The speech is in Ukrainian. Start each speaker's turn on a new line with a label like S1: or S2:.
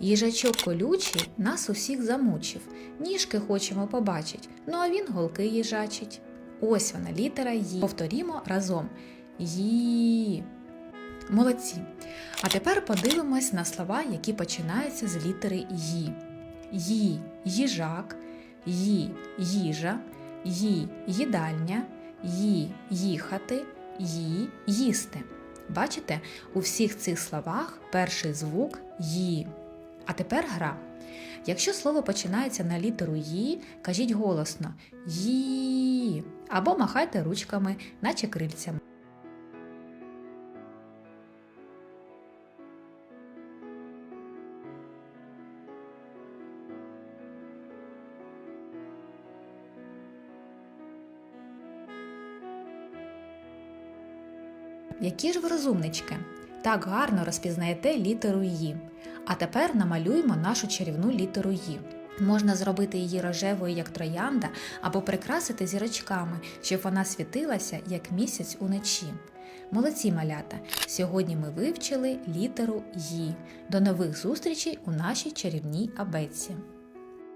S1: Їжачок колючий нас усіх замучив. Ніжки хочемо побачить, ну а він голки їжачить. Ось вона, літера Ї. Повторімо разом. Ї. Молодці. А тепер подивимось на слова, які починаються з літери Ї. Ї їжак, Ї їжа, Ї їдальня, Ї їхати, Ї їсти. Бачите, у всіх цих словах перший звук Ї. А тепер гра. Якщо слово починається на літеру Ї, кажіть голосно Ї або махайте ручками, наче крильцями. Які ж ви розумнички? Так гарно розпізнаєте літеру Ї. А тепер намалюємо нашу чарівну літеру Ї. Можна зробити її рожевою, як троянда, або прикрасити зірочками, щоб вона світилася, як місяць уночі. Молодці малята! Сьогодні ми вивчили літеру Ї. До нових зустрічей у нашій чарівній абетці.